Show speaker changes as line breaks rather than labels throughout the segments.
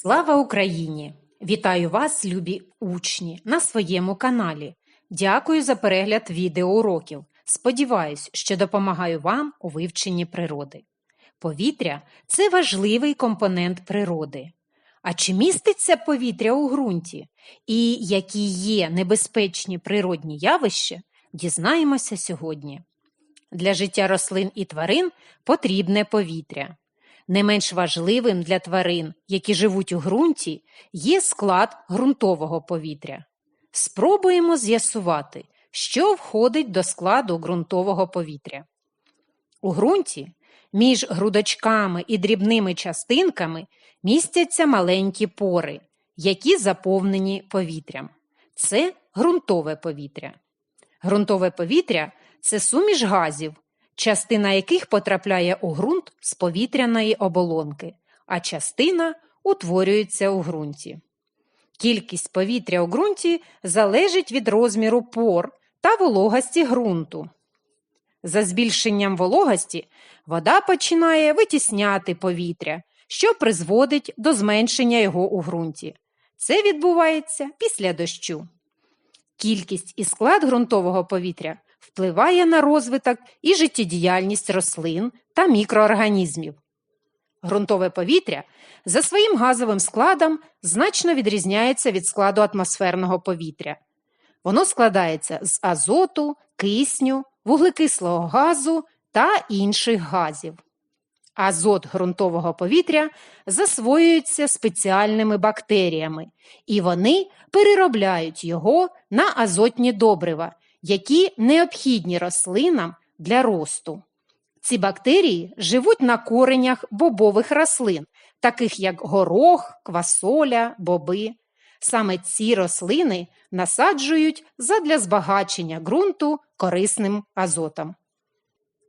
Слава Україні! Вітаю вас, любі учні, на своєму каналі. Дякую за перегляд відеоуроків. Сподіваюсь, що допомагаю вам у вивченні природи. Повітря це важливий компонент природи. А чи міститься повітря у ґрунті? І які є небезпечні природні явища, дізнаємося сьогодні. Для життя рослин і тварин потрібне повітря. Не менш важливим для тварин, які живуть у ґрунті, є склад ґрунтового повітря. Спробуємо з'ясувати, що входить до складу ґрунтового повітря. У ґрунті між грудочками і дрібними частинками містяться маленькі пори, які заповнені повітрям. Це ґрунтове повітря. Ґрунтове повітря це суміш газів, частина яких потрапляє у ґрунт з повітряної оболонки, а частина утворюється у ґрунті. Кількість повітря у ґрунті залежить від розміру пор та вологості ґрунту. За збільшенням вологості вода починає витісняти повітря, що призводить до зменшення його у ґрунті. Це відбувається після дощу. Кількість і склад ґрунтового повітря впливає на розвиток і життєдіяльність рослин та мікроорганізмів. Ґрунтове повітря за своїм газовим складом значно відрізняється від складу атмосферного повітря. Воно складається з азоту, кисню, вуглекислого газу та інших газів. Азот ґрунтового повітря засвоюється спеціальними бактеріями, і вони переробляють його на азотні добрива, які необхідні рослинам для росту. Ці бактерії живуть на коренях бобових рослин, таких як горох, квасоля, боби. Саме ці рослини насаджують задля збагачення ґрунту корисним азотом.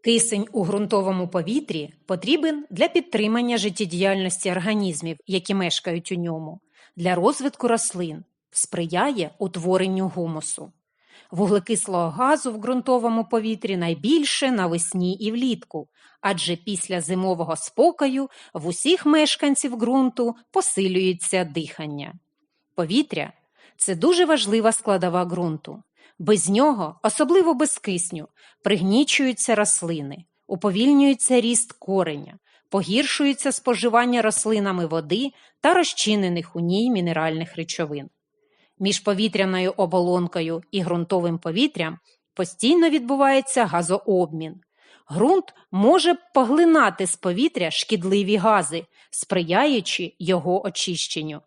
Кисень у ґрунтовому повітрі потрібен для підтримання життєдіяльності організмів, які мешкають у ньому, для розвитку рослин, сприяє утворенню гумусу. Вуглекислого газу в ґрунтовому повітрі найбільше навесні і влітку, адже після зимового спокою в усіх мешканців ґрунту посилюється дихання. Повітря це дуже важлива складова ґрунту. Без нього, особливо без кисню, пригнічуються рослини, уповільнюється ріст кореня, погіршується споживання рослинами води та розчинених у ній мінеральних речовин. Між повітряною оболонкою і ґрунтовим повітрям постійно відбувається газообмін. Ґрунт може поглинати з повітря шкідливі гази, сприяючи його очищенню.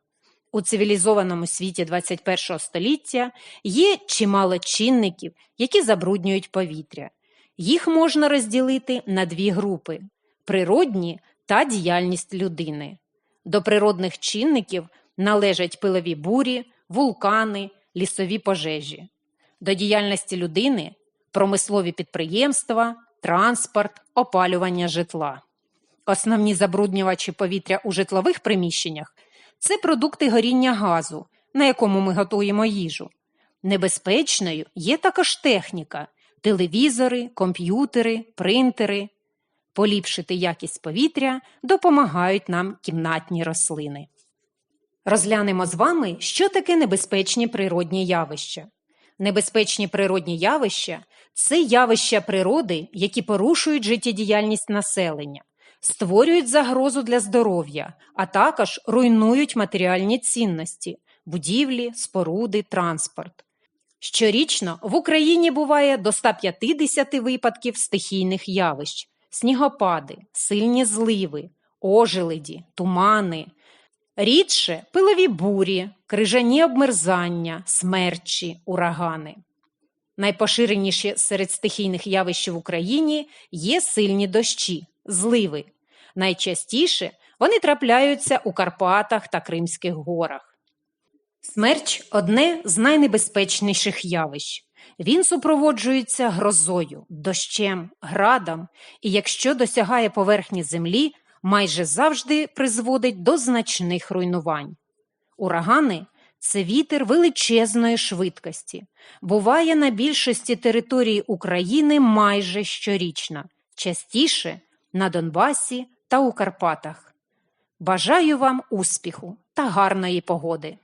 У цивілізованому світі 21 століття є чимало чинників, які забруднюють повітря. Їх можна розділити на дві групи природні та діяльність людини. До природних чинників належать пилові бурі, вулкани, лісові пожежі. До діяльності людини промислові підприємства, транспорт, опалювання житла. Основні забруднювачі повітря у житлових приміщеннях це продукти горіння газу, на якому ми готуємо їжу. Небезпечною є також техніка, телевізори, комп'ютери, принтери. Поліпшити якість повітря допомагають нам кімнатні рослини. Розглянемо з вами, що таке небезпечні природні явища. Небезпечні природні явища це явища природи, які порушують життєдіяльність населення, створюють загрозу для здоров'я, а також руйнують матеріальні цінності, будівлі, споруди, транспорт. Щорічно в Україні буває до 150 випадків стихійних явищ: снігопади, сильні зливи, ожеледі, тумани. Рідше пилові бурі, крижані обмерзання, смерчі, урагани. Найпоширеніші серед стихійних явищ в Україні є сильні дощі, зливи. Найчастіше вони трапляються у Карпатах та Кримських горах. Смерч одне з найнебезпечніших явищ. Він супроводжується грозою, дощем, градом, і якщо досягає поверхні землі, майже завжди призводить до значних руйнувань. Урагани це вітер величезної швидкості, буває на більшості території України майже щорічно, частіше на Донбасі та у Карпатах. Бажаю вам успіху та гарної погоди!